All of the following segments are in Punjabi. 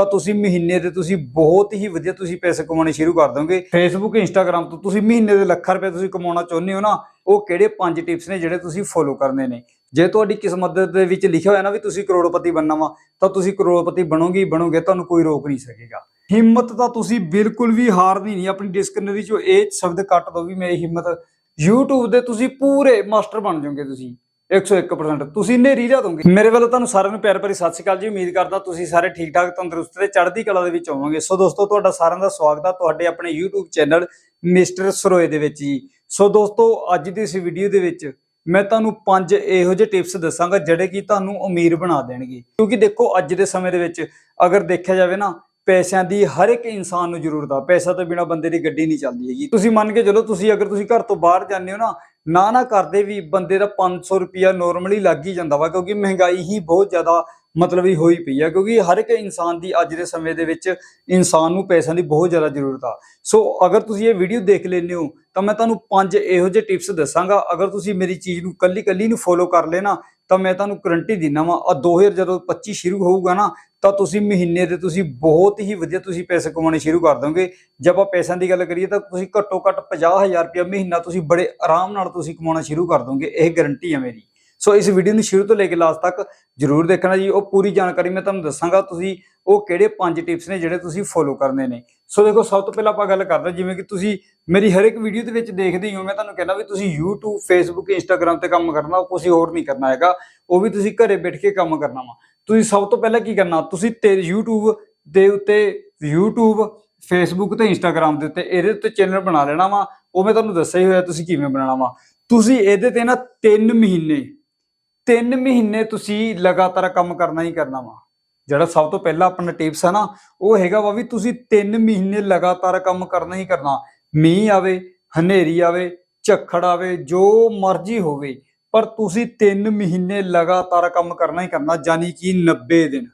ਤਾਂ ਤੁਸੀਂ ਮਹੀਨੇ ਦੇ ਤੁਸੀਂ ਬਹੁਤ ਹੀ ਵਧੀਆ ਤੁਸੀਂ ਪੈਸੇ ਕਮਾਉਣੇ ਸ਼ੁਰੂ ਕਰ ਦੋਗੇ। ਫੇਸਬੁੱਕ ਇੰਸਟਾਗ੍ਰam ਤੋਂ ਤੁਸੀਂ ਮਹੀਨੇ ਦੇ ਲੱਖਾਂ ਰੁਪਏ ਤੁਸੀਂ ਕਮਾਉਣਾ ਚਾਹੁੰਦੇ ਹੋ ਨਾ, ਉਹ ਕਿਹੜੇ ਪੰਜ ਟਿਪਸ ਨੇ ਜਿਹੜੇ ਤੁਸੀਂ ਫੋਲੋ ਕਰਨੇ ਨੇ? ਜੇ ਤੁਹਾਡੀ ਕਿਸਮਤ ਦੇ ਵਿੱਚ ਲਿਖਿਆ ਹੋਇਆ ਨਾ ਵੀ ਤੁਸੀਂ ਕਰੋੜਪਤੀ ਬਣਨਾ ਵਾ, ਤਾਂ ਤੁਸੀਂ ਕਰੋੜਪਤੀ ਬਣੋਗੇ ਬਣੋਗੇ, ਤੁਹਾਨੂੰ ਕੋਈ ਰੋਕ ਨਹੀਂ ਸਕੇਗਾ। ਹਿੰਮਤ ਤਾਂ ਤੁਸੀਂ ਬਿਲਕੁਲ ਵੀ ਹਾਰਨੀ ਨਹੀਂ, ਆਪਣੀ ਡਿਸਕਨਰੀ ਚੋਂ ਇਹ ਸ਼ਬਦ ਕੱਟ ਦੋ ਵੀ ਮੇਰੀ ਹਿੰਮਤ। YouTube ਦੇ ਤੁਸੀਂ ਪੂਰੇ ਮਾਸਟਰ ਬਣ ਜਾਓਗੇ ਤੁਸੀਂ। 101% ਤੁਸੀਂ ਨੇਰੀ ਜਾ ਦੋਗੇ ਮੇਰੇ ਵੱਲੋਂ ਤੁਹਾਨੂੰ ਸਾਰਿਆਂ ਨੂੰ ਪਿਆਰ ਭਰੀ ਸਤਿ ਸ਼੍ਰੀ ਅਕਾਲ ਜੀ। ਉਮੀਦ ਕਰਦਾ ਤੁਸੀਂ ਸਾਰੇ ਠੀਕ ਠਾਕ, ਤੰਦਰੁਸਤ ਤੇ ਚੜ੍ਹਦੀ ਕਲਾ ਦੇ ਵਿੱਚ ਹੋਵੋਗੇ। ਸੋ ਦੋਸਤੋ, ਤੁਹਾਡਾ ਸਾਰਿਆਂ ਦਾ ਸਵਾਗਤ ਹੈ ਤੁਹਾਡੇ ਆਪਣੇ YouTube ਚੈਨਲ ਮਿਸਟਰ ਸਰੋਏ ਦੇ ਵਿੱਚ ਜੀ। ਸੋ ਦੋਸਤੋ, ਅੱਜ ਦੀ ਇਸ ਵੀਡੀਓ ਦੇ ਵਿੱਚ ਮੈਂ ਤੁਹਾਨੂੰ ਪੰਜ ਇਹੋ ਜਿਹੇ ਟਿਪਸ ਦੱਸਾਂਗਾ, ਜਿਹੜੇ ਕਿ ਤੁਹਾਨੂੰ ਅਮੀਰ ਬਣਾ ਦੇਣਗੇ। ਕਿਉਂਕਿ ਦੇਖੋ, ਅੱਜ ਦੇ ਸਮੇਂ ਦੇ ਵਿੱਚ ਅਗਰ ਦੇਖਿਆ ਜਾਵੇ ਨਾ, ਪੈਸਿਆਂ ਦੀ ਹਰ ਇੱਕ ਇਨਸਾਨ ਨੂੰ ਜ਼ਰੂਰਤ ਆ। ਪੈਸਾ ਤੋਂ ਬਿਨਾ ਬੰਦੇ ਦੀ ਗੱਡੀ ਨਹੀਂ ਚੱਲਦੀ ਹੈਗੀ। ਤੁਸੀਂ ਮੰਨ ਕੇ ਚਲੋ, ਤੁਸੀਂ ਅਗਰ ਤੁਸੀਂ ਘਰ ਤੋਂ ਬਾਹਰ ਜਾਂਦੇ ਹੋ ਨਾ ਨਾ ਨਾ ਕਰਦੇ ਵੀ ਬੰਦੇ ਦਾ 500 ਰੁਪਿਆ ਨਾਰਮਲੀ ਲੱਗ ਹੀ ਜਾਂਦਾ ਵਾ, ਕਿਉਂਕਿ ਮਹਿੰਗਾਈ ਹੀ ਬਹੁਤ ਜ਼ਿਆਦਾ ਮਤਲਬ ਹੀ ਹੋਈ ਪਈ ਆ, ਕਿਉਂਕਿ ਹਰ ਇੱਕ ਇਨਸਾਨ ਦੀ ਅੱਜ ਦੇ ਸਮੇਂ ਦੇ ਵਿੱਚ ਇਨਸਾਨ ਨੂੰ ਪੈਸਿਆਂ ਦੀ ਬਹੁਤ ਜ਼ਿਆਦਾ ਜ਼ਰੂਰਤ ਆ। ਸੋ ਅਗਰ ਤੁਸੀਂ ਇਹ ਵੀਡੀਓ ਦੇਖ ਲੈਂਦੇ ਹੋ, ਤਾਂ ਮੈਂ ਤੁਹਾਨੂੰ ਪੰਜ ਇਹੋ ਜਿਹੇ ਟਿਪਸ ਦੱਸਾਂਗਾ। ਅਗਰ ਤੁਸੀਂ ਮੇਰੀ ਚੀਜ਼ ਨੂੰ ਕੱਲੀ ਕੱਲੀ ਨੂੰ ਫੋਲੋ ਕਰ ਲੈਣਾ, ਤਾਂ ਮੈਂ ਤੁਹਾਨੂੰ ਗਰੰਟੀ ਦਿੰਦਾ ਵਾਂ ਆ 2000 ਜਦੋਂ 25 ਸ਼ੁਰੂ ਹੋਊਗਾ ਨਾ ਤਾਂ ਤੁਸੀਂ ਮਹੀਨੇ ਦੇ ਤੁਸੀਂ ਬਹੁਤ ਹੀ ਵਧੀਆ ਤੁਸੀਂ ਪੈਸੇ ਕਮਾਉਣੇ ਸ਼ੁਰੂ ਕਰ ਦੋਗੇ। ਜੇ ਆਪਾਂ ਪੈਸਿਆਂ ਦੀ ਗੱਲ ਕਰੀਏ ਤਾਂ ਤੁਸੀਂ ਘੱਟੋ ਘੱਟ 50000 ਰੁਪਏ ਮਹੀਨਾ ਤੁਸੀਂ ਬੜੇ ਆਰਾਮ ਨਾਲ ਤੁਸੀਂ ਕਮਾਉਣਾ ਸ਼ੁਰੂ ਕਰ ਦੋਗੇ, ਇਹ ਗਾਰੰਟੀ ਹੈ ਮੇਰੀ। ਸੋ ਇਸ ਵੀਡੀਓ ਨੂੰ ਸ਼ੁਰੂ ਤੋਂ ਲੈ ਕੇ ਲਾਸਟ ਤੱਕ ਜਰੂਰ ਦੇਖਣਾ ਜੀ, ਉਹ ਪੂਰੀ ਜਾਣਕਾਰੀ ਮੈਂ ਤੁਹਾਨੂੰ ਦੱਸਾਂਗਾ ਤੁਸੀਂ ਉਹ ਕਿਹੜੇ ਪੰਜ ਟਿਪਸ ਨੇ ਜਿਹੜੇ ਤੁਸੀਂ ਫੋਲੋ ਕਰਨੇ ਨੇ। ਸੋ ਦੇਖੋ ਸਭ ਤੋਂ ਪਹਿਲਾਂ ਆਪਾਂ ਗੱਲ ਕਰਦੇ ਜਿਵੇਂ ਕਿ ਤੁਸੀਂ ਮੇਰੀ ਹਰ ਇੱਕ ਵੀਡੀਓ ਦੇ ਵਿੱਚ ਦੇਖਦੇ ਹੀ ਹੋ, ਮੈਂ ਤੁਹਾਨੂੰ ਕਹਿੰਦਾ ਵੀ ਤੁਸੀਂ YouTube, Facebook, Instagram ਤੇ ਕੰਮ ਕਰਨਾ ਕੁਝ ਹੋਰ ਨਹੀਂ ਕਰਨਾ ਹੈਗਾ। ਉਹ ਵੀ ਤੁਸੀਂ ਘਰੇ ਬੈਠ ਕੇ ਕੰਮ ਕਰਨਾ ਵਾ। ਤੁਸੀਂ ਸਭ ਤੋਂ ਪਹਿਲਾਂ ਕੀ ਕਰਨਾ, ਤੁਸੀਂ ਤੇ YouTube ਦੇ ਉੱਤੇ YouTube, Facebook ਤੇ Instagram ਦੇ ਉੱਤੇ ਇਹਦੇ ਉੱਤੇ ਚੈਨਲ ਬਣਾ ਲੈਣਾ ਵਾ। ਉਹ ਮੈਂ ਤੁਹਾਨੂੰ ਦੱਸਿਆ ਹੀ ਹੋਇਆ, ਤੁਸੀਂ ਕਿਵੇਂ ਬਣਾਉਣਾ ਵਾ। ਤੁਸੀਂ ਇਹਦੇ ਤੇ ਨਾ 3 ਮਹੀਨੇ 3 ਮਹੀਨੇ ਤੁਸੀਂ ਲਗਾਤਾਰ ਕੰਮ ਕਰਨਾ ਹੀ ਕਰਨਾ ਵਾ। ਜਿਹੜਾ ਸਭ ਤੋਂ ਪਹਿਲਾਂ ਆਪਣਾ ਟਿਪਸ ਹੈ ਨਾ, ਉਹ ਹੈਗਾ ਵਾ ਵੀ ਤੁਸੀਂ 3 ਮਹੀਨੇ ਲਗਾਤਾਰ ਕੰਮ ਕਰਨਾ ਹੀ ਕਰਨਾ। ਮੀਂਹ ਆਵੇ, ਹਨੇਰੀ ਆਵੇ, ਝੱਖੜ ਆਵੇ, ਜੋ ਮਰਜ਼ੀ ਹੋਵੇ, ਪਰ ਤੁਸੀਂ 3 ਮਹੀਨੇ ਲਗਾਤਾਰ ਕੰਮ ਕਰਨਾ ਹੀ ਕਰਨਾ ਯਾਨੀ ਕਿ 90 ਦਿਨ।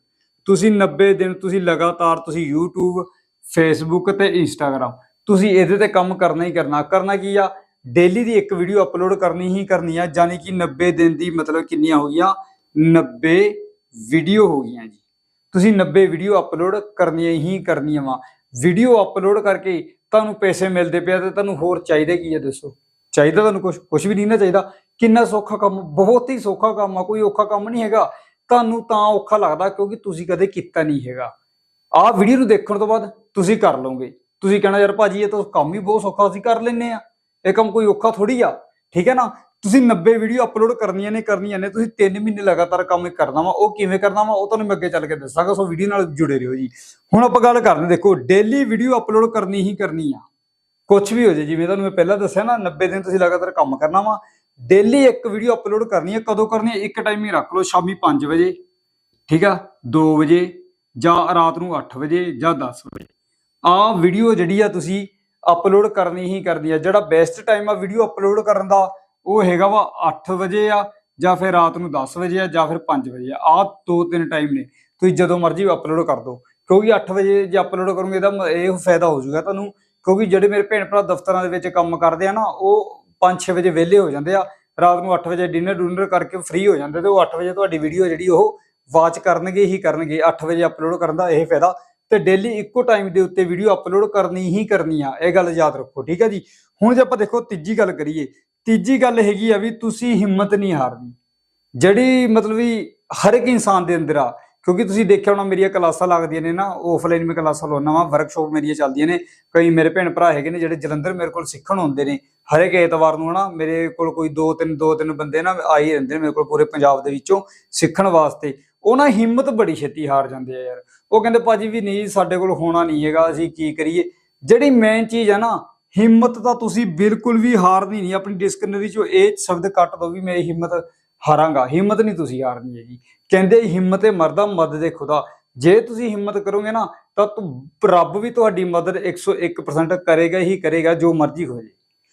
ਤੁਸੀਂ 90 ਦਿਨ ਤੁਸੀਂ ਲਗਾਤਾਰ ਤੁਸੀਂ YouTube, Facebook ਤੇ Instagram, ਤੁਸੀਂ ਇਹਦੇ ਤੇ ਕੰਮ ਕਰਨਾ ਹੀ ਕਰਨਾ। ਕਰਨਾ ਕੀ ਆ? ਡੇਲੀ ਦੀ ਇੱਕ ਵੀਡੀਓ ਅਪਲੋਡ ਕਰਨੀ ਹੀ ਕਰਨੀ ਆ ਯਾਨੀ ਕਿ 90 ਦਿਨ ਦੀ ਮਤਲਬ ਕਿੰਨੀਆਂ ਹੋ ਗਈਆਂ? 90 ਵੀਡੀਓ ਹੋ ਗਈਆਂ ਜੀ। ਤੁਸੀਂ 90 ਵੀਡੀਓ ਅਪਲੋਡ ਕਰਨੀਆਂ ਹੀ ਕਰਨੀਆਂ ਵਾ। ਵੀਡੀਓ ਅਪਲੋਡ ਕਰਕੇ ਤੁਹਾਨੂੰ ਪੈਸੇ ਮਿਲਦੇ ਪਿਆ ਤੇ ਤੁਹਾਨੂੰ ਹੋਰ ਚਾਹੀਦਾ ਕੀ ਹੈ ਦੱਸੋ? ਚਾਹੀਦਾ ਤੁਹਾਨੂੰ ਕੁਝ ਕੁਝ ਵੀ ਨਹੀਂ ਨਾ ਚਾਹੀਦਾ। ਕਿੰਨਾ ਸੌਖਾ ਕੰਮ, ਬਹੁਤ ਹੀ ਸੌਖਾ ਕੰਮ ਆ, ਕੋਈ ਔਖਾ ਕੰਮ ਨਹੀਂ ਹੈਗਾ। ਤੁਹਾਨੂੰ ਤਾਂ ਔਖਾ ਲੱਗਦਾ ਕਿਉਂਕਿ ਤੁਸੀਂ ਕਦੇ ਕੀਤਾ ਨਹੀਂ ਹੈਗਾ। ਆਹ ਵੀਡੀਓ ਨੂੰ ਦੇਖਣ ਤੋਂ ਬਾਅਦ ਤੁਸੀਂ ਕਰ ਲਓਗੇ। ਤੁਸੀਂ ਕਹਿਣਾ, ਯਾਰ ਭਾਜੀ, ਇਹ ਤਾਂ ਕੰਮ ਹੀ ਬਹੁਤ ਸੌਖਾ, ਅਸੀਂ ਕਰ ਲੈਨੇ ਆ ਇਹ ਕੰਮ ਕੋਈ ਔਖਾ ਥੋੜੀ ਆ। ਠੀਕ ਹੈ ਨਾ? ਤੁਸੀਂ 90 ਵੀਡੀਓ ਅਪਲੋਡ ਕਰਨੀਆਂ ਨੇ ਕਰਨੀਆਂ ਨੇ, ਤੁਸੀਂ 3 ਮਹੀਨੇ ਲਗਾਤਾਰ ਕੰਮ ਕਰਨਾ ਵਾ, ਉਹ ਕਿਵੇਂ ਕਰਨਾ ਵਾ, ਉਹ ਤੁਹਾਨੂੰ ਮੈਂ ਅੱਗੇ ਚੱਲ ਕੇ ਦੱਸਾਂਗਾ, ਸੋ ਵੀਡੀਓ ਨਾਲ ਜੁੜੇ ਰਹੋ ਜੀ। ਹੁਣ ਆਪਾਂ ਗੱਲ ਕਰਦੇ, ਦੇਖੋ ਡੇਲੀ ਵੀਡੀਓ ਅਪਲੋਡ ਕਰਨੀ ਹੀ ਕਰਨੀ ਆ। ਕੁਝ ਵੀ ਹੋ ਜੇ ਜਿਵੇਂ ਤੁਹਾਨੂੰ ਮੈਂ ਪਹਿਲਾਂ ਦੱਸਿਆ ਨਾ 90 ਦਿਨ ਤੁਸੀਂ ਲਗਾਤਾਰ ਕੰਮ ਕਰਨਾ ਵਾ ਡੇਲੀ ਇੱਕ ਵੀਡੀਓ ਅਪਲੋਡ ਕਰਨੀ ਹੈ ਕਦੋਂ ਕਰਨੀ ਹੈ ਇੱਕ ਟਾਈਮ ਹੀ ਰੱਖ ਲਓ, ਸ਼ਾਮੀ 5 ਵਜੇ, ਠੀਕ ਆ 2 ਵਜੇ, ਜਾਂ ਰਾਤ ਨੂੰ 8 ਵਜੇ, ਜਾਂ 10 ਵਜੇ। ਆਹ ਵੀਡੀਓ ਜਿਹੜੀ ਆ ਤੁਸੀਂ ਅਪਲੋਡ ਕਰਨੀ ਹੀ ਕਰਨੀ ਆ, ਜਿਹੜਾ ਬੈਸਟ ਟਾਈਮ ਆ ਵੀਡੀਓ ਅਪਲੋਡ ਕਰਨ ਦਾ ਉਹ ਹੈਗਾ ਵਾ 8 ਵਜੇ ਆ, ਜਾਂ ਫਿਰ ਰਾਤ ਨੂੰ 10 ਵਜੇ ਆ, ਜਾਂ ਫਿਰ 5 ਵਜੇ ਆ। ਆਹ ਦੋ ਤਿੰਨ ਟਾਈਮ ਨੇ। ਤੁਸੀਂ ਜਦੋਂ ਮਰਜ਼ੀ ਅਪਲੋਡ ਕਰ ਦਿਓ। ਕਿਉਂਕਿ 8 ਵਜੇ ਜੇ ਅਪਲੋਡ ਕਰੋਗੇ ਤਾਂ ਇਹ ਫਾਇਦਾ ਹੋ ਜਾਊਗਾ ਤੁਹਾਨੂੰ। ਕਿਉਂਕਿ ਜਿਹੜੇ ਮੇਰੇ ਭੈਣ ਭਰਾ ਦਫ਼ਤਰਾਂ ਦੇ ਵਿੱਚ ਕੰਮ ਕਰਦੇ ਆ ਨਾ, ਉਹ 5-6 ਵਜੇ ਵਿਹਲੇ ਹੋ ਜਾਂਦੇ ਆ। ਰਾਤ ਨੂੰ 8 ਵਜੇ ਡਿਨਰ ਡੁਨਰ ਕਰਕੇ ਫ੍ਰੀ ਹੋ ਜਾਂਦੇ ਤੇ ਉਹ 8 ਵਜੇ ਤੁਹਾਡੀ ਵੀਡੀਓ ਜਿਹੜੀ ਉਹ ਵਾਚ ਕਰਨਗੇ, ਹੀ ਕਰਨਗੇ। 8 ਵਜੇ ਅਪਲੋਡ ਕਰਨ ਦਾ ਇਹ ਫਾਇਦਾ। ਤੇ ਡੇਲੀ ਇੱਕੋ ਟਾਈਮ ਦੇ ਉੱਤੇ ਵੀਡੀਓ ਅਪਲੋਡ ਕਰਨੀ ਹੀ ਕਰਨੀ ਆ। ਇਹ ਗੱਲ ਯਾਦ ਰੱਖੋ, ਠੀਕ ਹੈ ਜੀ? ਹੁਣ ਜੇ ਆਪਾਂ ਦੇਖੋ ਤੀਜੀ ਗੱਲ ਕਰੀਏ ਤੀਜੀ ਗੱਲ ਹੈਗੀ ਆ ਵੀ ਤੁਸੀਂ ਹਿੰਮਤ ਨਹੀਂ ਹਾਰਨੀ। ਜਿਹੜੀ ਮਤਲਬ ਵੀ ਹਰ ਇੱਕ ਇਨਸਾਨ ਦੇ ਅੰਦਰ ਆ, ਕਿਉਂਕਿ ਤੁਸੀਂ ਦੇਖਿਆ ਹੋਣਾ ਮੇਰੀਆਂ ਕਲਾਸਾਂ ਲੱਗਦੀਆਂ ਨੇ ਨਾ ਆਫਲਾਈਨ ਮੈਂ ਕਲਾਸਾਂ ਲਾਉਣਾ ਵਾ ਵਰਕਸ਼ਾਪ ਮੇਰੀਆਂ ਚੱਲਦੀਆਂ ਨੇ। ਕਈ ਮੇਰੇ ਭੈਣ ਭਰਾ ਹੈਗੇ ਨੇ ਜਿਹੜੇ ਜਲੰਧਰ ਮੇਰੇ ਕੋਲ ਸਿੱਖਣ ਆਉਂਦੇ ਨੇ। ਹਰ ਇੱਕ ਐਤਵਾਰ ਨੂੰ ਹਨਾ, ਮੇਰੇ ਕੋਲ ਕੋਈ ਦੋ ਤਿੰਨ ਦੋ ਤਿੰਨ ਬੰਦੇ ਨਾ ਆਈ ਰਹਿੰਦੇ ਨੇ ਮੇਰੇ ਕੋਲ ਪੂਰੇ ਪੰਜਾਬ ਦੇ ਵਿੱਚੋਂ ਸਿੱਖਣ ਵਾਸਤੇ। ਉਹਨਾਂ ਹਿੰਮਤ ਬੜੀ ਛੇਤੀ ਹਾਰ ਜਾਂਦੇ ਆ ਯਾਰ। ਉਹ ਕਹਿੰਦੇ, ਭਾਜੀ ਵੀ ਨਹੀਂ, ਸਾਡੇ ਕੋਲ ਹੋਣਾ ਨਹੀਂ ਹੈਗਾ, ਅਸੀਂ ਕੀ ਕਰੀਏ? ਜਿਹੜੀ ਮੇਨ ਚੀਜ਼ ਹੈ ਨਾ ਹਿੰਮਤ ਤਾਂ ਤੁਸੀਂ ਬਿਲਕੁਲ ਵੀ ਹਾਰਨੀ ਨਹੀਂ, ਆਪਣੀ ਡਿਕਸ਼ਨਰੀ ਚੋਂ ਇਹ ਸ਼ਬਦ ਕੱਟ ਦੋ ਵੀ ਮੈਂ ਹਿੰਮਤ ਹਾਰਾਂਗਾ। ਹਿੰਮਤ ਨਹੀਂ ਤੁਸੀਂ ਹਾਰਨੀ ਹੈਗੀ। ਕਹਿੰਦੇ ਹਿੰਮਤ ਏ ਮਰਦਾ ਮਦਦ ਏ ਖੁਦਾ। ਜੇ ਤੁਸੀਂ ਹਿੰਮਤ ਕਰੋਗੇ ਨਾ, ਤਾਂ ਰੱਬ ਵੀ ਤੁਹਾਡੀ ਮਦਦ 101% ਕਰੇਗਾ ਹੀ ਕਰੇਗਾ, ਜੋ ਮਰਜ਼ੀ ਹੋ ਜੇ।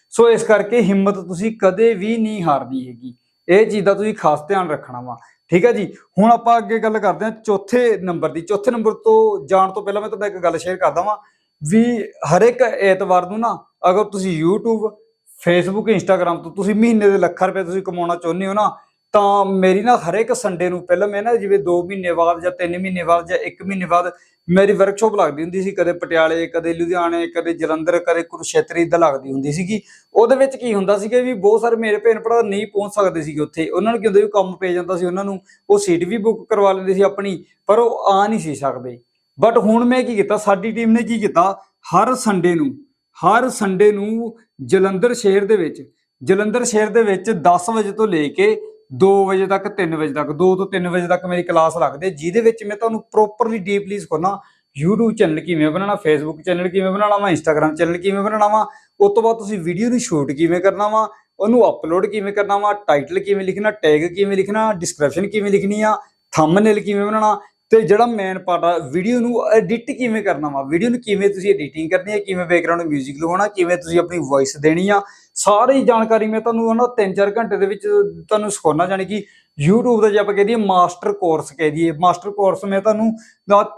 ਸੋ ਇਸ ਕਰਕੇ ਹਿੰਮਤ ਤੁਸੀਂ ਕਦੇ ਵੀ ਨਹੀਂ ਹਾਰਦੀ ਹੈਗੀ। ਇਹ ਚੀਜ਼ ਦਾ ਤੁਸੀਂ ਖਾਸ ਧਿਆਨ ਰੱਖਣਾ ਵਾ। ਠੀਕ ਹੈ ਜੀ? ਹੁਣ ਆਪਾਂ ਅੱਗੇ ਗੱਲ ਕਰਦੇ ਹਾਂ ਚੌਥੇ ਨੰਬਰ ਦੀ। ਚੌਥੇ ਨੰਬਰ ਤੋਂ ਜਾਣ ਤੋਂ ਪਹਿਲਾਂ ਮੈਂ ਤੁਹਾਡਾ ਇੱਕ ਗੱਲ ਸ਼ੇਅਰ ਕਰਦਾ ਵਾਂ। ਵੀ ਹਰ ਇੱਕ ਐਤਵਾਰ ਨੂੰ ਨਾ ਅਗਰ ਤੁਸੀਂ YouTube, Facebook, Instagram ਤੋਂ ਤੁਸੀਂ ਮਹੀਨੇ ਦੇ ਲੱਖਾਂ ਰੁਪਏ ਤੁਸੀਂ ਕਮਾਉਣਾ ਚਾਹੁੰਦੇ ਹੋ ਨਾ, ਤਾਂ ਮੇਰੀ ਨਾ ਹਰੇਕ ਸੰਡੇ ਨੂੰ ਪਹਿਲਾਂ ਮੈਂ ਨਾ ਜਿਵੇਂ 2 ਮਹੀਨੇ ਬਾਅਦ ਜਾਂ 3 ਮਹੀਨੇ ਬਾਅਦ ਜਾਂ 1 ਮਹੀਨੇ ਬਾਅਦ ਮੇਰੀ ਵਰਕਸ਼ਾਪ ਲੱਗਦੀ ਹੁੰਦੀ ਸੀ, ਕਦੇ ਪਟਿਆਲੇ, ਕਦੇ ਲੁਧਿਆਣੇ, ਕਦੇ ਜਲੰਧਰ, ਕਦੇ ਕੁਰੂਕਸ਼ੇਤਰ ਇਦਾਂ ਲੱਗਦੀ ਹੁੰਦੀ ਸੀਗੀ। ਉਹਦੇ ਵਿੱਚ ਕੀ ਹੁੰਦਾ ਸੀਗਾ ਵੀ ਬਹੁਤ ਸਾਰੇ ਮੇਰੇ ਭੈਣ ਭਰਾ ਨਹੀਂ ਪਹੁੰਚ ਸਕਦੇ ਸੀਗੇ ਉੱਥੇ। ਉਹਨਾਂ ਨੂੰ ਕੀ ਹੁੰਦਾ ਵੀ ਕੰਮ ਪੈ ਜਾਂਦਾ ਸੀ ਉਹਨਾਂ ਨੂੰ, ਉਹ ਸੀਟ ਵੀ ਬੁੱਕ ਕਰਵਾ ਲੈਂਦੇ ਸੀ ਆਪਣੀ, ਪਰ ਉਹ ਆ ਨਹੀਂ ਸੀ ਸਕਦੇ। ਬਟ ਹੁਣ ਮੈਂ ਕੀ ਕੀਤਾ? ਸਾਡੀ ਟੀਮ ਨੇ ਕੀ ਕੀਤਾ? ਹਰ ਸੰਡੇ ਨੂੰ, ਹਰ ਸੰਡੇ ਨੂੰ ਜਲੰਧਰ ਸ਼ਹਿਰ ਦੇ ਵਿੱਚ, ਜਲੰਧਰ ਸ਼ਹਿਰ ਦੇ ਵਿੱਚ 10 ਵਜੇ ਤੋਂ ਲੈ ਕੇ 2 ਵਜੇ ਤੱਕ 3 ਵਜੇ ਤੱਕ 2 ਤੋਂ 3 ਵਜੇ ਤੱਕ ਮੇਰੀ ਕਲਾਸ ਲੱਗਦੀ ਜਿਹਦੇ ਵਿੱਚ ਮੈਂ ਤੁਹਾਨੂੰ ਪ੍ਰੋਪਰਲੀ ਡੀਪਲੀ ਸਿਖਾਉਣਾ YouTube ਚੈਨਲ ਕਿਵੇਂ ਬਣਾਉਣਾ, Facebook ਚੈਨਲ ਕਿਵੇਂ ਬਣਾਉਣਾ ਵਾ, Instagram ਚੈਨਲ ਕਿਵੇਂ ਬਣਾਉਣਾ ਵਾ, ਉਸ ਤੋਂ ਬਾਅਦ ਤੁਸੀਂ ਵੀਡੀਓ ਨੂੰ ਸ਼ੂਟ ਕਿਵੇਂ ਕਰਨਾ ਵਾ, ਉਹਨੂੰ ਅਪਲੋਡ ਕਿਵੇਂ ਕਰਨਾ ਵਾ ਟਾਈਟਲ ਕਿਵੇਂ ਲਿਖਣਾ ਟੈਗ ਕਿਵੇਂ ਲਿਖਣਾ ਡਿਸਕ੍ਰਿਪਸ਼ਨ ਕਿਵੇਂ ਲਿਖਣੀ ਆ ਥੰਬਨੇਲ ਕਿਵੇਂ ਬਣਾਉਣਾ ਤੇ ਜਿਹੜਾ ਮੇਨ ਪਾਰਟ ਆ ਵੀਡੀਓ ਨੂੰ ਐਡਿਟ ਕਿਵੇਂ ਕਰਨਾ ਵਾ? ਵੀਡੀਓ ਨੂੰ ਕਿਵੇਂ ਤੁਸੀਂ ਐਡੀਟਿੰਗ ਕਰਨੀ ਹੈ? ਕਿਵੇਂ ਬੈਕਗ੍ਰਾਉਂਡ 뮤직 ਲਗਾਉਣਾ? ਕਿਵੇਂ ਤੁਸੀਂ ਆਪਣੀ ਵੌਇਸ ਦੇਣੀ ਆ? ਸਾਰੀ ਜਾਣਕਾਰੀ ਮੈਂ ਤੁਹਾਨੂੰ ਹਨਾ 3-4 ਘੰਟੇ ਦੇ ਵਿੱਚ ਤੁਹਾਨੂੰ ਸਿਖਾਉਣਾ, ਜਾਣੀ ਕਿ YouTube ਦਾ ਜੇ ਆਪਾਂ ਕਹਿ ਦਈਏ ਮਾਸਟਰ ਕੋਰਸ ਕਹਿ ਦਈਏ। ਮਾਸਟਰ ਕੋਰਸ ਮੈਂ ਤੁਹਾਨੂੰ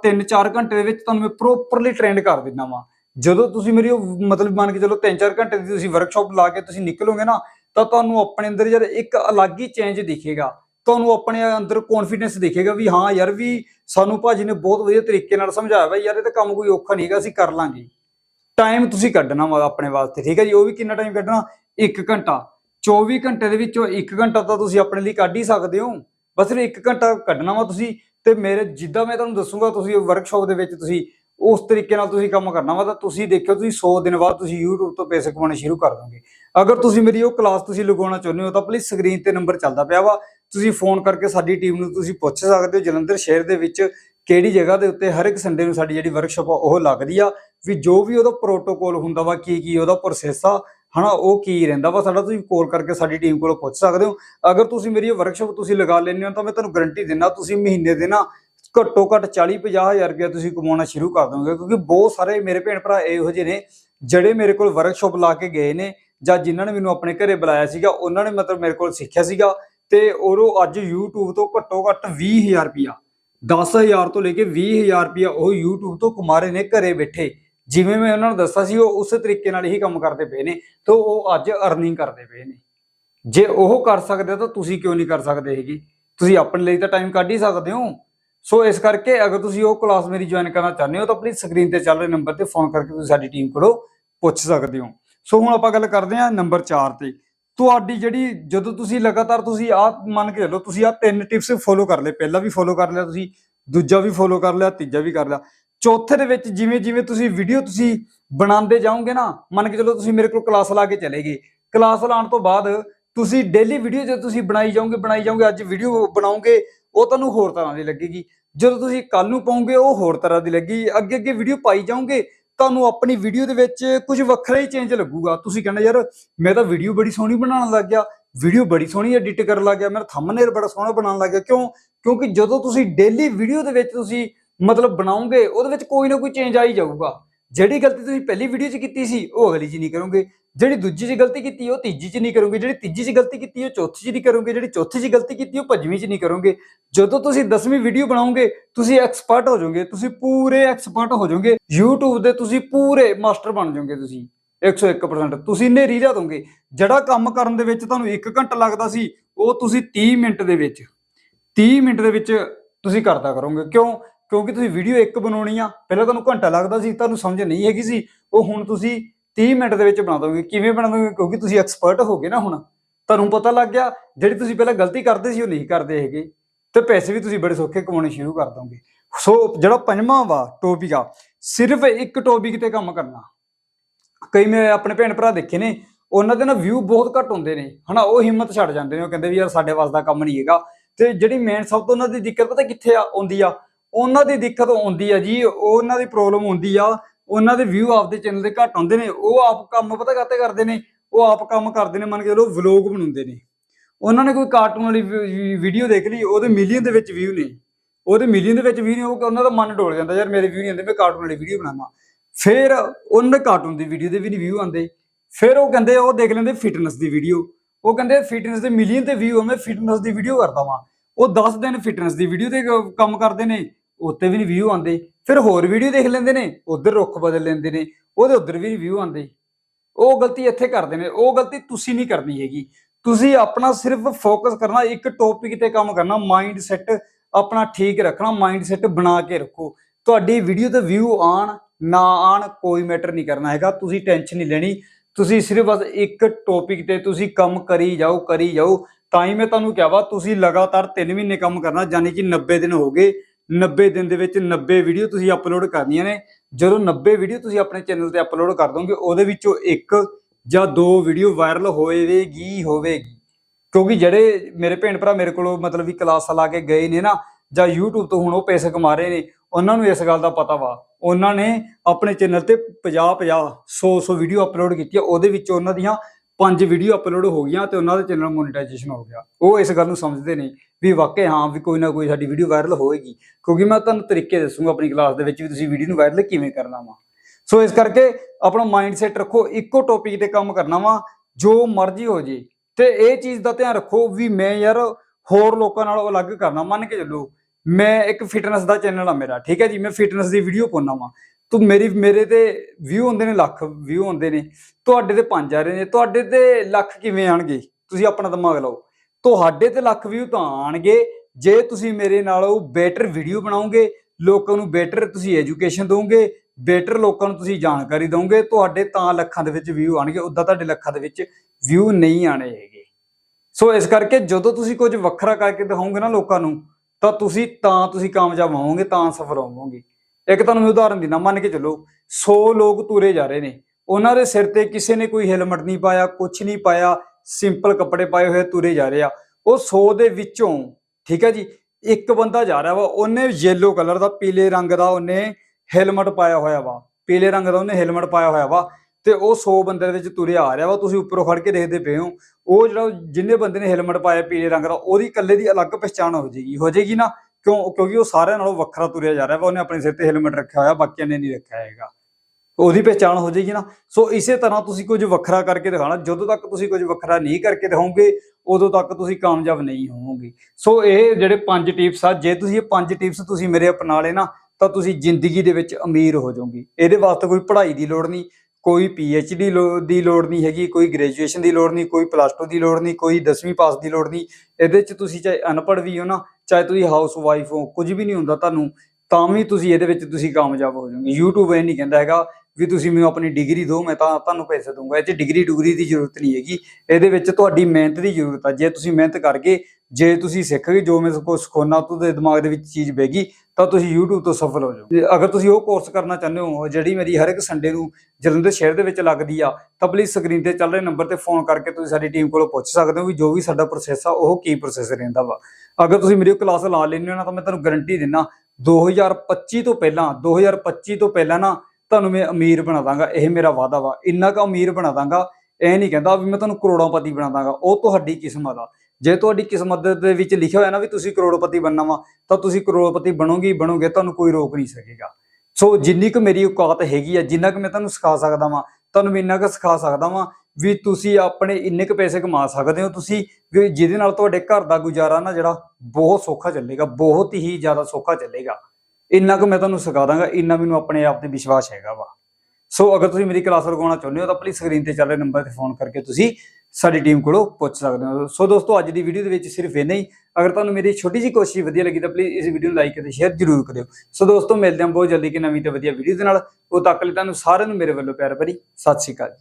3-4 ਘੰਟੇ ਦੇ ਵਿੱਚ ਤੁਹਾਨੂੰ ਮੈਂ ਪ੍ਰੋਪਰਲੀ ਟ੍ਰੇਨਡ ਕਰ ਦਿੰਦਾ ਵਾਂ। ਜਦੋਂ ਤੁਸੀਂ ਮੇਰੀ ਉਹ ਮਤਲਬ ਮੰਨ ਕੇ ਚਲੋ 3-4 ਘੰਟੇ ਦੀ ਤੁਸੀਂ ਵਰਕਸ਼ਾਪ ਲਾ ਕੇ ਤੁਸੀਂ ਨਿਕਲੋਗੇ ਨਾ, ਤਾਂ ਤੁਹਾਨੂੰ ਆਪਣੇ ਅੰਦਰ ਯਾਰ ਇੱਕ ਅਲੱਗ ਹੀ ਚੇਂਜ ਦਿਖੇਗਾ। ਤੁਹਾਨੂੰ ਆਪਣੇ ਅੰਦਰ ਕੌਨਫੀਡੈਂਸ ਦਿਖੇਗਾ ਵੀ ਹਾਂ ਯਾਰ ਵੀ ਸਾਨੂੰ ਭਾਜੀ ਨੇ ਬਹੁਤ ਵਧੀਆ ਤਰੀਕੇ ਨਾਲ ਸਮਝਾਇਆ ਵਾ, ਯਾਰ ਇਹ ਤਾਂ ਕੰਮ ਕੋਈ ਔਖਾ ਨਹੀਂਗਾ ਅਸੀਂ ਕਰ ਲਾਂਗੇ। ਟਾਈਮ ਤੁਸੀਂ ਕੱਢਣਾ ਵਾ ਆਪਣੇ ਵਾਸਤੇ, ਠੀਕ ਹੈ ਜੀ? ਉਹ ਵੀ ਕਿੰਨਾ ਟਾਈਮ ਕੱਢਣਾ? 1 ਘੰਟਾ। 24 ਘੰਟੇ ਦੇ ਵਿੱਚੋਂ 1 ਘੰਟਾ ਤਾਂ ਤੁਸੀਂ ਆਪਣੇ ਲਈ ਕੱਢ ਹੀ ਸਕਦੇ ਹੋ। ਬਸ ਸਿਰਫ 1 ਘੰਟਾ ਕੱਢਣਾ ਵਾ ਤੁਸੀਂ ਤੇ ਮੇਰੇ ਜਿੱਦਾਂ ਮੈਂ ਤੁਹਾਨੂੰ ਦੱਸੂਗਾ, ਤੁਸੀਂ ਵਰਕਸ਼ਾਪ ਦੇ ਵਿੱਚ ਤੁਸੀਂ ਉਸ ਤਰੀਕੇ ਨਾਲ ਤੁਸੀਂ ਕੰਮ ਕਰਨਾ ਵਾ, ਤਾਂ ਤੁਸੀਂ ਦੇਖਿਓ, ਤੁਸੀਂ 100 ਦਿਨ ਬਾਅਦ ਤੁਸੀਂ YouTube ਤੋਂ ਪੈਸੇ ਕਮਾਉਣੇ ਸ਼ੁਰੂ ਕਰ ਦੋਗੇ। ਅਗਰ ਤੁਸੀਂ ਮੇਰੀ ਉਹ ਕਲਾਸ ਤੁਸੀਂ ਲਗਾਉਣਾ ਚਾਹੁੰਦੇ ਹੋ, ਤਾਂ ਪਲੀਜ਼ ਸਕਰੀਨ ਤੇ ਨੰਬਰ ਚੱਲਦਾ ਪਿਆ ਵਾ। ਤੁਸੀਂ ਫੋਨ ਕਰਕੇ ਸਾਡੀ ਟੀਮ ਨੂੰ ਤੁਸੀਂ ਪੁੱਛ ਸਕਦੇ ਹੋ, ਜਲੰਧਰ ਸ਼ਹਿਰ ਦੇ ਵਿੱਚ ਕਿਹੜੀ ਜਗ੍ਹਾ ਦੇ ਉੱਤੇ ਹਰ ਇੱਕ ਸੰਡੇ ਨੂੰ ਸਾਡੀ ਜਿਹੜੀ ਵਰਕਸ਼ਾਪ ਆ, ਉਹ ਲੱਗਦੀ ਆ, ਵੀ ਜੋ ਵੀ ਉਹਦਾ ਪ੍ਰੋਟੋਕੋਲ ਹੁੰਦਾ ਵਾ, ਕੀ ਕੀ ਉਹਦਾ ਪ੍ਰੋਸੈਸ ਆ, ਹਨਾ, ਉਹ ਕੀ ਰਹਿੰਦਾ ਵਾ, ਸਾਡਾ ਤੁਸੀਂ ਕਾਲ ਕਰਕੇ ਸਾਡੀ ਟੀਮ ਕੋਲੋਂ ਪੁੱਛ ਸਕਦੇ ਹੋ। ਅਗਰ ਤੁਸੀਂ ਮੇਰੀ ਇਹ ਵਰਕਸ਼ਾਪ ਤੁਸੀਂ ਲਗਾ ਲੈਂਦੇ ਹੋ, ਤਾਂ ਮੈਂ ਤੁਹਾਨੂੰ ਗਾਰੰਟੀ ਦਿੰਦਾ, ਤੁਸੀਂ ਮਹੀਨੇ ਦੇ ਨਾ ਘੱਟੋ ਘੱਟ 40 ਹਜ਼ਾਰ ਰੁਪਏ ਤੁਸੀਂ ਕਮਾਉਣਾ ਸ਼ੁਰੂ ਕਰ ਦੋਗੇ, ਕਿਉਂਕਿ ਬਹੁਤ ਸਾਰੇ ਮੇਰੇ ਭੈਣ ਭਰਾ ਇਹੋ ਜਿਹੇ ਨੇ, ਜਿਹੜੇ ਮੇਰੇ ਕੋਲ ਵਰਕਸ਼ਾਪ ਲਾ ਕੇ ਗਏ ਨੇ, ਜਾਂ ਜਿਨ੍ਹਾਂ ਨੇ ਮੈਨੂੰ ਆਪਣੇ ਘਰੇ ਬੁਲਾਇਆ ਸੀਗਾ, ਉਹਨਾਂ ਨੇ ਮਤਲਬ ਮੇਰੇ ਕੋਲ ਸਿੱਖਿਆ ਸੀਗਾ ਤੇ ਉਹ ਅੱਜ YouTube ਤੋਂ ਘੱਟੋ ਘੱਟ 20000 ਰੁਪਿਆ 10000 ਤੋਂ ਲੈ ਕੇ 20000 ਰੁਪਿਆ ਉਹ YouTube ਤੋਂ ਕਮਾ ਰਹੇ ਨੇ ਘਰੇ ਬੈਠੇ। ਜਿਵੇਂ ਮੈਂ ਉਹਨਾਂ ਨੂੰ ਦੱਸਿਆ ਸੀ, ਉਹ ਉਸੇ ਤਰੀਕੇ ਨਾਲ ਹੀ ਕੰਮ ਕਰਦੇ ਪਏ ਨੇ ਤੇ ਉਹ ਅੱਜ ਅਰਨਿੰਗ ਕਰਦੇ ਪਏ ਨੇ। ਜੇ ਉਹ ਕਰ ਸਕਦੇ ਤਾਂ ਤੁਸੀਂ ਕਿਉਂ ਨਹੀਂ ਕਰ ਸਕਦੇ ਹੈਗੇ? ਤੁਸੀਂ ਆਪਣੇ ਲਈ ਤਾਂ ਟਾਈਮ ਕੱਢ ਹੀ ਸਕਦੇ ਹੋ। ਸੋ ਇਸ ਕਰਕੇ ਅਗਰ ਤੁਸੀਂ ਉਹ ਕਲਾਸ ਮੇਰੀ ਜੁਆਇਨ ਕਰਨਾ ਚਾਹੁੰਦੇ ਹੋ ਤਾਂ ਪਲੀਜ਼ ਸਕਰੀਨ ਤੇ ਚੱਲ ਰਹੇ ਨੰਬਰ ਤੇ ਫੋਨ ਕਰਕੇ ਤੁਸੀਂ ਸਾਡੀ ਟੀਮ ਕੋਲੋਂ ਪੁੱਛ ਸਕਦੇ ਹੋ। ਸੋ ਹੁਣ ਆਪਾਂ ਗੱਲ ਕਰਦੇ ਹਾਂ ਨੰਬਰ 4 ਤੇ। ਤੁਹਾਡੀ ਜਿਹੜੀ ਜਦੋਂ ਤੁਸੀਂ ਲਗਾਤਾਰ ਤੁਸੀਂ ਆਹ ਮੰਨ ਕੇ ਚੱਲੋ, ਤੁਸੀਂ ਆਹ ਤਿੰਨ ਟਿਪਸ ਫੋਲੋ ਕਰ ਲਏ। ਪਹਿਲਾਂ ਵੀ ਫੋਲੋ ਕਰ ਲਿਆ ਤੁਸੀਂ, ਦੂਜਾ ਵੀ ਫੋਲੋ ਕਰ ਲਿਆ, ਤੀਜਾ ਵੀ ਕਰ ਲਿਆ। ਚੌਥੇ ਦੇ ਵਿੱਚ ਜਿਵੇਂ ਜਿਵੇਂ ਤੁਸੀਂ ਵੀਡੀਓ ਤੁਸੀਂ ਬਣਾਉਂਦੇ ਜਾਓਗੇ ਨਾ, ਮੰਨ ਕੇ ਚੱਲੋ ਤੁਸੀਂ ਮੇਰੇ ਕੋਲ ਕਲਾਸ ਲਾ ਕੇ ਚਲੇ ਗਏ। ਕਲਾਸ ਲਾਉਣ ਤੋਂ ਬਾਅਦ ਤੁਸੀਂ ਡੇਲੀ ਵੀਡੀਓ ਜੇ ਤੁਸੀਂ ਬਣਾਈ ਜਾਓਗੇ ਬਣਾਈ ਜਾਓਗੇ, ਅੱਜ ਵੀਡੀਓ ਬਣਾਓਗੇ, ਉਹ ਤੁਹਾਨੂੰ ਹੋਰ ਤਰ੍ਹਾਂ ਦੀ ਲੱਗੇਗੀ। ਜਦੋਂ ਤੁਸੀਂ ਕੱਲ ਨੂੰ ਪਾਉਂਗੇ ਉਹ ਹੋਰ ਤਰ੍ਹਾਂ ਦੀ ਲੱਗੀ ਅੱਗੇ ਅੱਗੇ ਵੀਡੀਓ ਪਾਈ ਜਾਓਗੇ ਤੁਹਾਨੂੰ ਆਪਣੀ ਵੀਡੀਓ ਦੇ ਵਿੱਚ ਕੁਝ ਵੱਖਰਾ ਹੀ ਚੇਂਜ ਲੱਗੂਗਾ। ਤੁਸੀਂ ਕਹਿੰਦੇ ਯਾਰ, ਮੈਂ ਤਾਂ ਵੀਡੀਓ ਬੜੀ ਸੋਹਣੀ ਬਣਾਉਣ ਲੱਗ ਗਿਆ। ਵੀਡੀਓ ਬੜੀ ਸੋਹਣੀ ਐਡਿਟ ਕਰਨ ਲੱਗ ਗਿਆ। ਮੇਰਾ ਥੰਬਨੇਲ ਬੜਾ ਸੋਹਣਾ ਬਣਾਉਣ ਲੱਗ ਗਿਆ। ਕਿਉਂ? ਕਿਉਂਕਿ ਜਦੋਂ ਤੁਸੀਂ ਡੇਲੀ ਵੀਡੀਓ ਦੇ ਵਿੱਚ ਤੁਸੀਂ ਮਤਲਬ ਬਣਾਓਗੇ, ਉਹਦੇ ਵਿੱਚ ਕੋਈ ਨਾ ਕੋਈ ਚੇਂਜ ਆ ਹੀ ਜਾਊਗਾ। ਜਿਹੜੀ ਗਲਤੀ ਤੁਸੀਂ ਪਹਿਲੀ ਵੀਡੀਓ 'ਚ ਕੀਤੀ ਸੀ, ਉਹ ਅਗਲੀ 'ਚ ਨਹੀਂ ਕਰੋਗੇ। ਜਿਹੜੀ ਦੂਜੀ 'ਚ ਗਲਤੀ ਕੀਤੀ, ਉਹ ਤੀਜੀ 'ਚ ਨਹੀਂ ਕਰੋਗੇ, ਜਿਹੜੀ ਤੀਜੀ 'ਚ ਗਲਤੀ ਕੀਤੀ, ਉਹ ਚੌਥੀ 'ਚ ਨਹੀਂ ਕਰੋਗੇ, ਜਿਹੜੀ ਚੌਥੀ 'ਚ ਗਲਤੀ ਕੀਤੀ, ਉਹ ਪੰਜਵੀਂ 'ਚ ਨਹੀਂ ਕਰੋਗੇ। ਜਦੋਂ ਤੁਸੀਂ 10ਵੀਂ ਵੀਡੀਓ ਬਣਾਓਗੇ, ਤੁਸੀਂ ਐਕਸਪਰਟ ਹੋ ਜਾਓਗੇ, ਤੁਸੀਂ ਪੂਰੇ ਐਕਸਪਰਟ ਹੋ ਜਾਓਗੇ। YouTube ਦੇ ਤੁਸੀਂ ਪੂਰੇ ਮਾਸਟਰ ਬਣ ਜਾਓਗੇ ਤੁਸੀਂ 101% ਤੁਸੀਂ ਨੇਰੀ ਲਾ ਦੋਗੇ। ਜਿਹੜਾ ਕੰਮ ਕਰਨ ਦੇ ਵਿੱਚ ਤੁਹਾਨੂੰ 1 ਘੰਟਾ ਲੱਗਦਾ ਸੀ, ਉਹ ਤੁਸੀਂ 30 ਮਿੰਟ ਦੇ ਵਿੱਚ 30 ਮਿੰਟ ਦੇ ਵਿੱਚ ਤੁਸੀਂ ਕਰਦਾ ਕਰੋਗੇ। ਕਿਉਂ? ਕਿਉਂਕਿ ਤੁਸੀਂ ਵੀਡੀਓ ਇੱਕ ਬਣਾਉਣੀ ਆ, ਪਹਿਲਾਂ ਤੁਹਾਨੂੰ ਘੰਟਾ ਲੱਗਦਾ ਸੀ, ਤੁਹਾਨੂੰ ਸਮਝ ਨਹੀਂ ਹੈਗੀ ਸੀ, ਉਹ ਹੁਣ ਤੁਸੀਂ 30 ਮਿੰਟ ਦੇ ਵਿੱਚ ਬਣਾ ਦੋਗੇ। ਕਿਵੇਂ ਬਣਾ ਦੋਗੇ? ਕਿਉਂਕਿ ਤੁਸੀਂ ਐਕਸਪਰਟ ਹੋ ਗਏ ਨਾ ਹੁਣ। ਤੁਹਾਨੂੰ ਪਤਾ ਲੱਗ ਗਿਆ, ਜਿਹੜੀ ਤੁਸੀਂ ਪਹਿਲਾਂ ਗਲਤੀ ਕਰਦੇ ਸੀ ਉਹ ਨਹੀਂ ਕਰਦੇ ਹੈਗੇ। ਤੇ ਪੈਸੇ ਵੀ ਤੁਸੀਂ ਬੜੇ ਸੌਖੇ ਕਮਾਉਣੇ ਸ਼ੁਰੂ ਕਰ ਦੋਗੇ। ਸੋ ਜਿਹੜਾ ਪੰਜਵਾਂ ਵਾ ਟੌਪਿਕ ਆ, ਸਿਰਫ ਇੱਕ ਟੌਪਿਕ ਤੇ ਕੰਮ ਕਰਨਾ। ਕਈ ਮੈਂ ਆਪਣੇ ਭੈਣ ਭਰਾ ਦੇਖੇ ਨੇ, ਉਹਨਾਂ ਦੇ ਨਾ ਵਿਊ ਬਹੁਤ ਘੱਟ ਹੁੰਦੇ ਨੇ। ਹਨਾ, ਉਹ ਹਿੰਮਤ ਛੱਡ ਜਾਂਦੇ ਨੇ। ਉਹ ਕਹਿੰਦੇ ਵੀ ਯਾਰ ਸਾਡੇ ਵਾਸ ਦਾ ਕੰਮ ਨਹੀਂ ਹੈਗਾ। ਤੇ ਜਿਹੜੀ ਮੇਨ ਸਭ ਤੋਂ ਉਹਨਾਂ ਦੀ ਦਿੱਕਤ ਪਤਾ ਕਿੱਥੇ ਆ? ਆਉਂਦੀ ਆ। ਉਹਨਾਂ ਦੀ ਦਿੱਕਤ ਆਉਂਦੀ ਆ ਜੀ, ਉਹਨਾਂ ਦੀ ਪ੍ਰੋਬਲਮ ਹੁੰਦੀ ਆ। ਉਹਨਾਂ ਦੇ ਵਿਊ ਆਪਦੇ ਚੈਨਲ ਦੇ ਘੱਟ ਆਉਂਦੇ ਨੇ, ਉਹ ਆਪ ਕੰਮ ਪਤਾ ਕਾਤੇ ਕਰਦੇ ਨੇ? ਉਹ ਆਪ ਕੰਮ ਕਰਦੇ ਨੇ, ਮੰਨ ਕੇ ਚਲੋ ਵਲੌਗ ਬਣਾਉਂਦੇ ਨੇ। ਉਹਨਾਂ ਨੇ ਕੋਈ ਕਾਰਟੂਨ ਵਾਲੀ ਵੀਡੀਓ ਦੇਖ ਲਈ, ਉਹਦੇ ਮਿਲੀਅਨ ਦੇ ਵਿੱਚ ਵਿਊ ਨੇ। ਉਹਦੇ ਮਿਲੀਅਨ ਦੇ ਵਿੱਚ ਵੀ ਨੇ, ਉਹ ਉਹਨਾਂ ਦਾ ਮਨ ਡੋਲ ਜਾਂਦਾ, ਯਾਰ ਮੇਰੇ ਵਿਊ ਨਹੀਂ ਆਉਂਦੇ, ਮੈਂ ਕਾਰਟੂਨ ਵਾਲੀ ਵੀਡੀਓ ਬਣਾਵਾਂ। ਫਿਰ ਉਹਨਾਂ ਦੇ ਕਾਰਟੂਨ ਦੀ ਵੀਡੀਓ ਦੇ ਵੀ ਨਹੀਂ ਵਿਊ ਆਉਂਦੇ। ਫਿਰ ਉਹ ਕਹਿੰਦੇ, ਉਹ ਦੇਖ ਲੈਂਦੇ ਫਿਟਨੈਸ ਦੀ ਵੀਡੀਓ ਉਹ ਕਹਿੰਦੇ ਫਿਟਨੈਸ ਦੇ ਮਿਲੀਅਨ ਤੇ ਵਿਊ ਮੈਂ ਫਿਟਨੈਸ ਦੀ ਵੀਡੀਓ ਕਰਦਾ ਵਾਂ। ਉਹ 10 ਦਿਨ ਫਿਟਨੈਸ ਦੀ ਵੀਡੀਓ ਤੇ ਕੰਮ ਕਰਦੇ ਨੇ ਉੱਤੇ ਵੀ ਨਹੀਂ ਵਿਊ ਆਉਂਦੇ। ਫਿਰ ਹੋਰ ਵੀਡੀਓ ਦੇਖ ਲੈਂਦੇ ਨੇ, ਉਧਰ ਰੁੱਖ ਬਦਲ ਲੈਂਦੇ ਨੇ, ਉਹਦੇ ਉਧਰ ਵੀ ਨਹੀਂ ਵਿਊ ਆਉਂਦੇ। ਉਹ ਗਲਤੀ ਇੱਥੇ ਕਰਦੇ ਨੇ, ਉਹ ਗਲਤੀ ਤੁਸੀਂ ਨਹੀਂ ਕਰਨੀ ਹੈਗੀ। ਤੁਸੀਂ ਆਪਣਾ ਸਿਰਫ ਫੋਕਸ ਕਰਨਾ, ਇੱਕ ਟੌਪਿਕ ਤੇ ਕੰਮ ਕਰਨਾ ਮਾਈਂਡ ਸੈਟ ਆਪਣਾ ਠੀਕ ਰੱਖਣਾ ਮਾਈਂਡ ਸੈਟ ਬਣਾ ਕੇ ਰੱਖੋ। ਤੁਹਾਡੀ ਵੀਡੀਓ ਤੇ ਵਿਊ ਆਣ ਨਾ ਆਣ ਕੋਈ ਮੈਟਰ ਨਹੀਂ ਕਰਨਾ ਹੈਗਾ, ਤੁਸੀਂ ਟੈਨਸ਼ਨ ਨਹੀਂ ਲੈਣੀ। ਤੁਸੀਂ ਸਿਰਫ ਬਸ ਇੱਕ ਟੌਪਿਕ ਤੇ ਤੁਸੀਂ ਕੰਮ ਕਰੀ ਜਾਓ ਕਰੀ ਜਾਓ। ਤਾਂ ਹੀ ਮੈਂ ਤੁਹਾਨੂੰ ਕਿਹਾ ਵਾ, ਤੁਸੀਂ ਲਗਾਤਾਰ 3 ਮਹੀਨੇ ਕੰਮ ਕਰਨਾ ਯਾਨੀ ਕਿ 90 ਦਿਨ ਹੋ ਗਏ। 90 ਦਿਨ ਦੇ ਵਿੱਚ 90 ਵੀਡੀਓ ਤੁਸੀਂ ਅਪਲੋਡ ਕਰਨੀਆਂ ਨੇ। ਜਦੋਂ 90 ਵੀਡੀਓ ਤੁਸੀਂ ਆਪਣੇ ਚੈਨਲ ਤੇ ਅਪਲੋਡ ਕਰ ਦੋਗੇ, ਉਹਦੇ ਵਿੱਚੋਂ ਇੱਕ ਜਾਂ ਦੋ ਵੀਡੀਓ ਵਾਇਰਲ ਹੋਵੇਗੀ ਹੋਵੇਗੀ। ਕਿਉਂਕਿ ਜਿਹੜੇ ਮੇਰੇ ਭੈਣ ਭਰਾ ਮੇਰੇ ਕੋਲੋਂ ਮਤਲਬ ਵੀ ਕਲਾਸਾਂ ਲਾ ਕੇ ਗਏ ਨੇ ਨਾ, ਜਾਂ YouTube ਤੋਂ ਹੁਣ ਉਹ ਪੈਸੇ ਕਮਾ ਰਹੇ ਨੇ, ਉਹਨਾਂ ਨੂੰ ਇਸ ਗੱਲ ਦਾ ਪਤਾ ਵਾ। ਉਹਨਾਂ ਨੇ ਆਪਣੇ ਚੈਨਲ ਤੇ 50 50 100 100 ਵੀਡੀਓ ਅਪਲੋਡ ਕੀਤੀ ਉਹਦੇ ਵਿੱਚ ਉਹਨਾਂ ਦੀਆਂ ਪੰਜ ਵੀਡੀਓ ਅਪਲੋਡ ਹੋ ਗਈਆਂ ਤੇ ਉਹਨਾਂ ਦੇ ਚੈਨਲ ਮੋਨੇਟਾਈਜੇਸ਼ਨ ਹੋ ਗਿਆ। ਉਹ ਇਸ ਗੱਲ ਨੂੰ ਸਮਝਦੇ ਨੇ ਵੀ ਵਾਕਈ ਹਾਂ ਵੀ ਕੋਈ ਨਾ ਕੋਈ ਸਾਡੀ ਵੀਡੀਓ ਵਾਇਰਲ ਹੋਏਗੀ। ਕਿਉਂਕਿ ਮੈਂ ਤੁਹਾਨੂੰ ਤਰੀਕੇ ਦੱਸੂਗਾ ਆਪਣੀ ਕਲਾਸ ਦੇ ਵਿੱਚ ਵੀ ਤੁਸੀਂ ਵੀਡੀਓ ਨੂੰ ਵਾਇਰਲ ਕਿਵੇਂ ਕਰਨਾ ਵਾ। ਸੋ ਇਸ ਕਰਕੇ ਆਪਣਾ ਮਾਈਂਡ ਸੈਟ ਰੱਖੋ, ਇੱਕੋ ਟੌਪਿਕ ਤੇ ਕੰਮ ਕਰਨਾ ਵਾ, ਜੋ ਮਰਜ਼ੀ ਹੋ ਜੇ। ਤੇ ਇਹ ਚੀਜ਼ ਦਾ ਧਿਆਨ ਰੱਖੋ ਵੀ ਮੈਂ ਯਾਰ ਹੋਰ ਲੋਕਾਂ ਨਾਲੋਂ ਅਲੱਗ ਕਰਨਾ ਮੰਨ ਕੇ ਚੱਲੋ। ਮੈਂ ਇੱਕ ਫਿਟਨੈਸ ਦਾ ਚੈਨਲ ਆ ਮੇਰਾ, ਠੀਕ ਹੈ ਜੀ? ਮੈਂ ਫਿਟਨੈਸ ਦੀ ਵੀਡੀਓ ਪਾਉਣਾ ਵਾਂ। ਤੂੰ ਮੇਰੀ, ਮੇਰੇ ਤੇ ਵਿਊ ਹੁੰਦੇ ਨੇ, ਲੱਖ ਵਿਊ ਹੁੰਦੇ ਨੇ। ਤੁਹਾਡੇ ਤੇ ਪੰਜ ਆ ਰਹੇ ਨੇ। ਤੁਹਾਡੇ ਤੇ ਲੱਖ ਕਿਵੇਂ ਆਣਗੇ? ਤੁਸੀਂ ਆਪਣਾ ਦਿਮਾਗ ਲਾਓ। ਤੁਹਾਡੇ ਤੇ ਲੱਖ ਵਿਊ ਤਾਂ ਆਣਗੇ। ਜੇ ਤੁਸੀਂ ਮੇਰੇ ਨਾਲ ਉਹ ਬੈਟਰ ਵੀਡੀਓ ਬਣਾਓਗੇ, ਲੋਕਾਂ ਨੂੰ ਬੈਟਰ ਤੁਸੀਂ ਐਜੂਕੇਸ਼ਨ ਦੋਗੇ ਬੈਟਰ ਲੋਕਾਂ ਨੂੰ ਤੁਸੀਂ ਜਾਣਕਾਰੀ ਦੋਗੇ ਤੁਹਾਡੇ ਤਾਂ ਲੱਖਾਂ ਦੇ ਵਿੱਚ ਵਿਊ ਆਣਗੇ ਉਦਾਂ ਤੁਹਾਡੇ ਲੱਖਾਂ ਦੇ ਵਿੱਚ ਵਿਊ ਨਹੀਂ ਆਣੇ ਹੈਗੇ। ਸੋ ਇਸ ਕਰਕੇ ਜਦੋਂ ਤੁਸੀਂ ਕੁਝ ਵੱਖਰਾ ਕਰਕੇ ਦਿਖਾਓਗੇ ਨਾ ਲੋਕਾਂ ਨੂੰ, ਤਾਂ ਤੁਸੀਂ ਤਾਂ ਤੁਸੀਂ ਕਾਮਯਾਬ ਹੋਵੋਗੇ, ਤਾਂ ਸਫਲ ਹੋਵੋਗੇ। ਇੱਕ ਤੁਹਾਨੂੰ ਮੈਂ ਉਦਾਹਰਨ ਦਿਨਾ ਮੰਨ ਕੇ ਚੱਲੋ 100 ਲੋਕ ਤੁਰੇ ਜਾ ਰਹੇ ਨੇ। ਉਹਨਾਂ ਦੇ ਸਿਰ ਤੇ ਕਿਸੇ ਨੇ ਕੋਈ ਹੈਲਮਟ ਨਹੀਂ ਪਾਇਆ ਕੁਝ ਨਹੀਂ ਪਾਇਆ ਸਿੰਪਲ ਕੱਪੜੇ ਪਾਏ ਹੋਏ ਤੁਰੇ ਜਾ ਰਹੇ ਆ। ਉਹ 100 ਦੇ ਵਿੱਚੋਂ, ਠੀਕ ਹੈ ਜੀ, ਇੱਕ ਬੰਦਾ ਜਾ ਰਿਹਾ ਵਾ, ਉਹਨੇ ਯੈਲੋ ਕਲਰ ਦਾ, ਪੀਲੇ ਰੰਗ ਦਾ ਉਹਨੇ ਹੈਲਮਟ ਪਾਇਆ ਹੋਇਆ ਵਾ। ਪੀਲੇ ਰੰਗ ਦਾ ਉਹਨੇ ਹੈਲਮਟ ਪਾਇਆ ਹੋਇਆ ਵਾ ਤੇ ਉਹ 100 ਬੰਦੇ ਦੇ ਵਿੱਚ ਤੁਰਿਆ ਆ ਰਿਹਾ ਵਾ। ਤੁਸੀਂ ਉੱਪਰੋਂ ਖੜ ਕੇ ਦੇਖਦੇ ਪਏ ਹੋ। ਉਹ ਜਿਹੜਾ, ਜਿੰਨੇ ਬੰਦੇ ਨੇ ਹੈਲਮਟ ਪਾਇਆ ਪੀਲੇ ਰੰਗ ਦਾ, ਉਹਦੀ ਇਕੱਲੇ ਦੀ ਅਲੱਗ ਪਛਾਣ ਹੋ ਜਾਏਗੀ ਹੋ ਜਾਏਗੀ ਨਾ। ਕਿਉਂ, ਕਿਉਂਕਿ ਉਹ ਸਾਰਿਆਂ ਨਾਲੋਂ ਵੱਖਰਾ ਤੁਰਿਆ ਜਾ ਰਿਹਾ ਵਾ, ਉਹਨੇ ਆਪਣੇ ਸਿਰ ਤੇ ਹੈਲਮਟ ਰੱਖਿਆ ਹੋਇਆ, ਬਾਕੀਆਂ ਨੇ ਨਹੀਂ ਰੱਖਿਆ ਹੈਗਾ। ਉਹਦੀ ਪਛਾਣ ਹੋ ਜਾਏਗੀ ਨਾ। ਸੋ ਇਸੇ ਤਰ੍ਹਾਂ ਤੁਸੀਂ ਕੁਝ ਵੱਖਰਾ ਕਰਕੇ ਦਿਖਾਣਾ ਜਦੋਂ ਤੱਕ ਤੁਸੀਂ ਕੁਝ ਵੱਖਰਾ ਨਹੀਂ ਕਰਕੇ ਦਿਖਾਓਗੇ ਉਦੋਂ ਤੱਕ ਤੁਸੀਂ ਕਾਮਯਾਬ ਨਹੀਂ ਹੋਵੋਗੇ। ਸੋ ਇਹ ਜਿਹੜੇ ਪੰਜ ਟਿਪਸ ਆ, ਜੇ ਤੁਸੀਂ ਇਹ ਪੰਜ ਟਿਪਸ ਤੁਸੀਂ ਮੇਰੇ ਅਪਣਾ ਲਏ ਨਾ, ਤਾਂ ਤੁਸੀਂ ਜ਼ਿੰਦਗੀ ਦੇ ਵਿੱਚ ਅਮੀਰ ਹੋ ਜਾਓਗੇ। ਇਹਦੇ ਵਾਸਤੇ ਕੋਈ ਪੜ੍ਹਾਈ ਦੀ ਲੋੜ ਨਹੀਂ। ਕੋਈ ਡੀ ਦੀ ਲੋੜ ਨਹੀਂ ਹੈਗੀ, ਕੋਈ ਗ੍ਰੈਜੂਏਸ਼ਨ ਦੀ ਲੋੜ ਨਹੀਂ, ਕੋਈ ਪਲੱਸ 2 ਦੀ ਲੋੜ ਨਹੀਂ, ਕੋਈ 10ਵੀਂ ਪਾਸ ਦੀ ਲੋੜ ਨਹੀਂ। ਇਹਦੇ 'ਚ ਤੁਸੀਂ ਚਾਹੇ ਅਨਪੜ੍ਹ ਵੀ ਹੋ ਨਾ, ਚਾਹੇ ਤੁਸੀਂ ਹਾਊਸ ਵਾਈਫ ਹੋ, ਕੁਝ ਵੀ ਨਹੀਂ ਹੁੰਦਾ ਤੁਹਾਨੂੰ, ਤਾਂ ਵੀ ਤੁਸੀਂ ਇਹਦੇ ਵਿੱਚ ਤੁਸੀਂ ਕਾਮਯਾਬ ਹੋ ਜਾਓਗੇ। YouTube ਇਹ ਨਹੀਂ ਕਹਿੰਦਾ ਹੈਗਾ ਵੀ ਤੁਸੀਂ ਮੈਨੂੰ ਆਪਣੀ ਡਿਗਰੀ ਦਿਓ, ਮੈਂ ਤਾਂ ਤੁਹਾਨੂੰ ਪੈਸੇ ਦਊਂਗਾ। ਇਹ 'ਚ ਡਿਗਰੀ ਡੁਗਰੀ ਦੀ ਜ਼ਰੂਰਤ ਨਹੀਂ ਹੈਗੀ। ਇਹਦੇ ਵਿੱਚ ਤੁਹਾਡੀ ਮਿਹਨਤ ਦੀ ਜ਼ਰੂਰਤ ਆ। ਜੇ ਤੁਸੀਂ ਮਿਹਨਤ ਕਰਕੇ ਜੇ ਤੁਸੀਂ ਸਿੱਖਗੀ ਜੋ ਮੈਂ ਕੋ ਸਿਖਾਉਣਾ ਤੁਹਾਡੇ ਦਿਮਾਗ ਦੇ ਵਿੱਚ ਚੀਜ਼ ਬੈਗੀ ਤਾਂ ਤੁਸੀਂ YouTube ਤੋਂ ਸਫਲ ਹੋ ਜਾਓ। ਜੇ ਅਗਰ ਤੁਸੀਂ ਉਹ ਕੋਰਸ ਕਰਨਾ ਚਾਹੁੰਦੇ ਹੋ ਜਿਹੜੀ ਮੇਰੀ ਹਰ ਇੱਕ ਸੰਡੇ ਨੂੰ ਜਲੰਧਰ ਸ਼ਹਿਰ ਦੇ ਵਿੱਚ ਲੱਗਦੀ ਆ, ਤਾਂ ਪਲੀਜ਼ ਸਕਰੀਨ ਤੇ ਚੱਲ ਰਹੇ ਨੰਬਰ ਤੇ ਫੋਨ ਕਰਕੇ ਤੁਸੀਂ ਸਾਡੀ ਟੀਮ ਕੋਲੋਂ ਪੁੱਛ ਸਕਦੇ ਹੋ ਵੀ ਜੋ ਵੀ ਸਾਡਾ ਪ੍ਰੋਸੈਸ ਆ, ਉਹ ਕੀ ਪ੍ਰੋਸੈਸ ਰਹਿੰਦਾ ਵਾ। ਅਗਰ ਤੁਸੀਂ ਮੇਰੀ ਕਲਾਸ ਲਾ ਲੈਂਦੇ ਹੋ ਨਾ, ਤਾਂ ਮੈਂ ਤੁਹਾਨੂੰ ਗਾਰੰਟੀ ਦਿੰਦਾ 2025 ਤੋਂ ਪਹਿਲਾਂ 2025 ਤੋਂ ਪਹਿਲਾਂ ਨਾ ਤੁਹਾਨੂੰ ਮੈਂ ਅਮੀਰ ਬਣਾ ਦਾਂਗਾ, ਇਹ ਮੇਰਾ ਵਾਅਦਾ ਵਾ। ਇੰਨਾ ਕੁ ਅਮੀਰ ਬਣਾ ਦਾਂਗਾ, ਇਹ ਨਹੀਂ ਕਹਿੰਦਾ ਵੀ ਮੈਂ ਤੁਹਾਨੂੰ ਕਰੋੜਾਂ ਪਤੀ ਬਣਾ ਦਾਂਗਾ, ਉਹ ਤੁਹਾਡੀ ਕਿਸਮਤ ਆ। ਜੇ ਤੁਹਾਡੀ ਕਿਸਮਤ ਦੇ ਵਿੱਚ ਲਿਖਿਆ ਹੋਇਆ ਨਾ ਵੀ ਤੁਸੀਂ ਕਰੋੜਪਤੀ ਬਣਨਾ ਵਾ, ਤਾਂ ਤੁਸੀਂ ਕਰੋੜਪਤੀ ਬਣੋਗੇ ਬਣੋਗੇ, ਤੁਹਾਨੂੰ ਕੋਈ ਰੋਕ ਨਹੀਂ ਸਕੇਗਾ। ਸੋ ਜਿੰਨੀ ਕੁ ਮੇਰੀ ਔਕਾਤ ਹੈਗੀ ਆ, ਜਿੰਨਾ ਕੁ ਮੈਂ ਤੁਹਾਨੂੰ ਸਿਖਾ ਸਕਦਾ ਵਾਂ, ਤੁਹਾਨੂੰ ਮੈਂ ਇੰਨਾ ਕੁ ਸਿਖਾ ਸਕਦਾ ਵਾਂ ਵੀ ਤੁਸੀਂ ਆਪਣੇ ਇੰਨੇ ਕੁ ਪੈਸੇ ਕਮਾ ਸਕਦੇ ਹੋ ਤੁਸੀਂ, ਵੀ ਜਿਹਦੇ ਨਾਲ ਤੁਹਾਡੇ ਘਰ ਦਾ ਗੁਜ਼ਾਰਾ ਨਾ ਜਿਹੜਾ ਬਹੁਤ ਸੌਖਾ ਚੱਲੇਗਾ, ਬਹੁਤ ਹੀ ਜ਼ਿਆਦਾ ਸੌਖਾ ਚੱਲੇਗਾ। ਇੰਨਾ ਕੁ ਮੈਂ ਤੁਹਾਨੂੰ ਸਿਖਾ ਦਾਂਗਾ, ਇੰਨਾ ਮੈਨੂੰ ਆਪਣੇ ਆਪ ਤੇ ਵਿਸ਼ਵਾਸ ਹੈਗਾ ਵਾ। ਸੋ ਅਗਰ ਤੁਸੀਂ ਮੇਰੀ ਕਲਾਸ ਲਗਾਉਣਾ ਚਾਹੁੰਦੇ ਹੋ, ਤਾਂ ਪਲੀਜ਼ ਸਕਰੀਨ ਤੇ ਚੱਲ ਰਹੇ ਨੰਬਰ ਤੇ ਫੋਨ ਕਰਕੇ ਤੁਸੀਂ ਸਾਡੀ ਟੀਮ ਕੋਲੋਂ ਪੁੱਛ ਸਕਦੇ ਹੋ। ਸੋ ਦੋਸਤੋ, ਅੱਜ ਦੀ ਵੀਡੀਓ ਦੇ ਵਿੱਚ ਸਿਰਫ ਇੰਨਾ ਹੀ। ਅਗਰ ਤੁਹਾਨੂੰ ਮੇਰੀ ਛੋਟੀ ਜਿਹੀ ਕੋਸ਼ਿਸ਼ ਵਧੀਆ ਲੱਗੀ ਤਾਂ ਪਲੀਜ਼ ਇਸ ਵੀਡੀਓ ਨੂੰ ਲਾਈਕ ਅਤੇ ਸ਼ੇਅਰ ਜ਼ਰੂਰ ਕਰਿਓ। ਸੋ ਦੋਸਤੋ, ਮਿਲਦੇ ਹਾਂ ਬਹੁਤ ਜਲਦੀ ਕਿ ਨਵੀਂ ਤੇ ਵਧੀਆ ਵੀਡੀਓ ਦੇ ਨਾਲ। ਉਹ ਤੱਕ ਲਈ ਤੁਹਾਨੂੰ ਸਾਰਿਆਂ ਨੂੰ ਮੇਰੇ ਵੱਲੋਂ ਪਿਆਰ ਭਰੀ ਸਤਿ ਸ਼੍ਰੀ ਅਕਾਲ